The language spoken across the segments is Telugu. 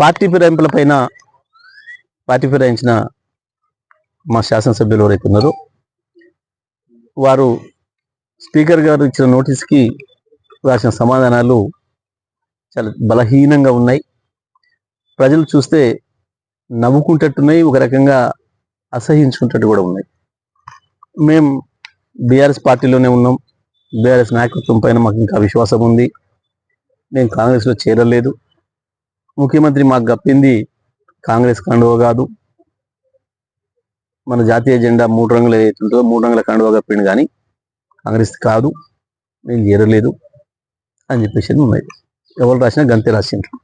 పార్టీ ఫిరాయింపుల పైన పార్టీ ఫిరాయించిన మా శాసనసభ్యులు ఎవరైతే ఉన్నారో వారు స్పీకర్ గారు ఇచ్చిన నోటీస్కి రాసిన సమాధానాలు చాలా బలహీనంగా ఉన్నాయి. ప్రజలు చూస్తే నవ్వుకుంటట్టున్నాయి ఒక రకంగా అసహించుకుంటట్టు కూడా ఉన్నాయి. మేము బీఆర్ఎస్ పార్టీలోనే ఉన్నాం. బీఆర్ఎస్ నాయకత్వం పైన మాకు ఇంకా విశ్వాసం ఉంది. నేను కాంగ్రెస్లో చేరలేదు. ముఖ్యమంత్రి మాకు గప్పింది కాంగ్రెస్ కండువ కాదు. మన జాతీయ జెండా మూడు రంగులు ఏదైతుందో మూడు రంగుల కండువ కప్పిండు కానీ కాంగ్రెస్ కాదు నేను చేరలేదు అని చెప్పేసి ఉన్నాయి ఎవరు రాసినా గంతే రాసిండ్రు.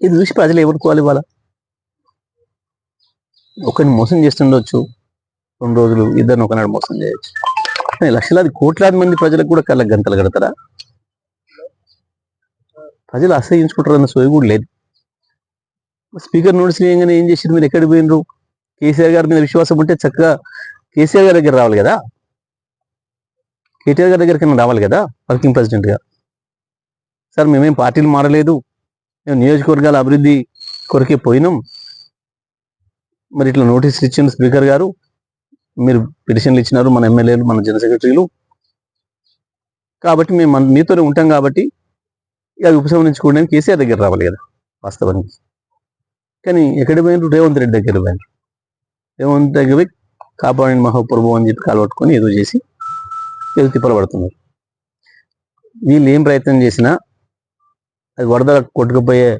ఇది చూసి ప్రజలు ఎవరుకోవాలి ఇవాళ? ఒకరిని మోసం చేస్తుండొచ్చు రెండు రోజులు ఇద్దరిని ఒకనాడు మోసం చేయొచ్చు. లక్షలాది కోట్లాది మంది ప్రజలకు కూడా కళ్ళ గంతలు కడతారా? ప్రజలు అసహించుకుంటారన్న సోయి కూడా లేదు. స్పీకర్ నోటీస్ వేయంగానే ఏం చేసిండ్రు మీరు ఎక్కడికి పోయినరు కేసీఆర్ గారి మీద విశ్వాసం ఉంటే చక్కగా కేసీఆర్ గారి దగ్గర రావాలి కదా? కేటీఆర్ గారి దగ్గరికి రావాలి కదా? వర్కింగ్ ప్రెసిడెంట్గా. సార్ మేమేం పార్టీలు మారలేదు. మేము నియోజకవర్గాల అభివృద్ధి కొరకే పోయినాం. మరి ఇట్లా నోటీసులు ఇచ్చిండు స్పీకర్ గారు. మీరు పిటిషన్లు ఇచ్చినారు మన ఎమ్మెల్యేలు మన జనరల్ సెక్రటరీలు కాబట్టి మేము మీతోనే ఉంటాం కాబట్టి ఇక ఉపసంహరించుకోవడానికి కేసీఆర్ దగ్గర రావాలి కదా వాస్తవానికి. కానీ ఎక్కడ పోయినారు రేవంత్ రెడ్డి దగ్గర పోయినారు రేవంత్ దగ్గర పోయి కాపాడిన మహాప్రభు అని చెప్పి కాలపట్టుకొని ఏదో చేసి ఏదో తిప్పలు పడుతున్నారు వీళ్ళు ఏం ప్రయత్నం చేసినా అది వరద కొట్టుకుపోయే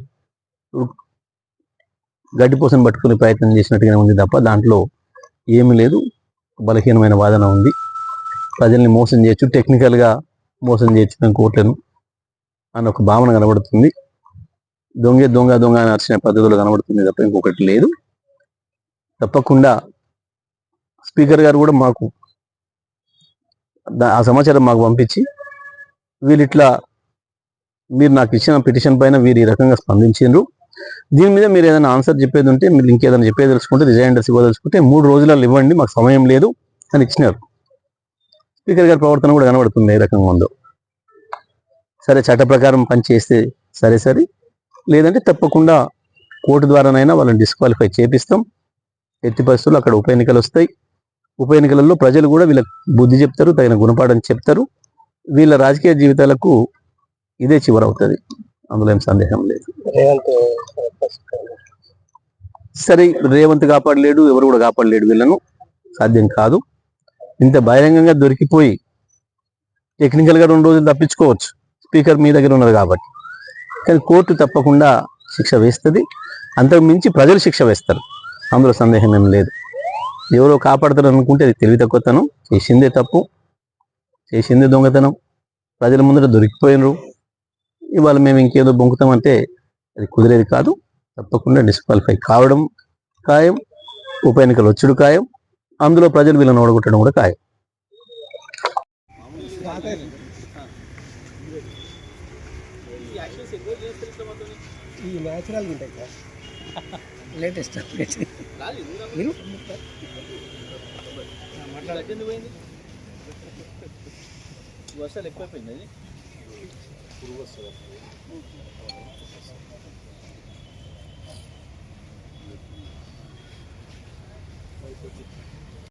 గడ్డిపోసను పట్టుకునే ప్రయత్నం చేసినట్టుగానే ఉంది తప్ప దాంట్లో ఏమీ లేదు. బలహీనమైన వాదన ఉంది. ప్రజల్ని మోసం చేయొచ్చు టెక్నికల్గా మోసం చేయొచ్చు మేము కోట్లను అని ఒక భావన కనబడుతుంది. దొంగ దొంగ దొంగ అని వచ్చిన పద్ధతులు కనబడుతుంది తప్ప ఇంకొకటి లేదు. తప్పకుండా స్పీకర్ గారు కూడా మాకు ఆ సమాచారం మాకు పంపించి వీళ్ళు ఇట్లా మీరు నాకు ఇచ్చిన పిటిషన్ పైన వీరు ఈ రకంగా స్పందించారు దీని మీద మీరు ఏదైనా ఆన్సర్ చెప్పేది ఉంటే మీరు ఇంకేదైనా చెప్పేది తెలుసుకుంటే రిజైండర్స్ ఇవ్వదలుచుకుంటే మూడు రోజులలో ఇవ్వండి మాకు సమయం లేదు అని ఇచ్చినారు. స్పీకర్ గారి ప్రవర్తన కూడా కనబడుతుంది ఏ రకంగా ఉందో. సరే చట్ట ప్రకారం పని చేస్తే సరే సరే. లేదంటే తప్పకుండా కోర్టు ద్వారానైనా వాళ్ళని డిస్క్వాలిఫై చేపిస్తాం. ఎట్టి పరిస్థితుల్లో అక్కడ ఉప ఎన్నికలు వస్తాయి. ఉప ఎన్నికలలో ప్రజలు కూడా వీళ్ళకి బుద్ధి చెప్తారు తగిన గుణపాఠం చెప్తారు. వీళ్ళ రాజకీయ జీవితాలకు ఇదే చివరవుతుంది. అందులో ఏం సందేహం లేదు. సరే రేవంత్ కాపాడలేడు ఎవరు కూడా కాపాడలేడు వీళ్ళను. సాధ్యం కాదు. ఇంత బహిరంగంగా దొరికిపోయి టెక్నికల్గా రెండు రోజులు తప్పించుకోవచ్చు. స్పీకర్ మీ దగ్గర ఉన్నారు కాబట్టి. కానీ కోర్టు తప్పకుండా శిక్ష వేస్తుంది. అంతకు మించి ప్రజలు శిక్ష వేస్తారు. అందులో సందేహం ఏం లేదు. ఎవరో కాపాడతారు అనుకుంటే అది తెలివి తక్కువతనం చేసిందే తప్పు. చేసిందే దొంగతనం. ప్రజల ముందర దొరికిపోయినరు. ఇవాళ మేము ఇంకేదో బొంకుతామంటే అది కుదిరేది కాదు. తప్పకుండా డిస్క్వాలిఫై కావడం ఖాయం. ఉప ఎన్నికలు వచ్చుడు ఖాయం. అందులో ప్రజలు వీళ్ళని ఓడగొట్టడం కూడా ఖాయం. ఈ న్యాచురల్ ఉంటాయి సార్. లేటెస్ట్ మీరు? వర్షాలు ఎక్కువైపోయింది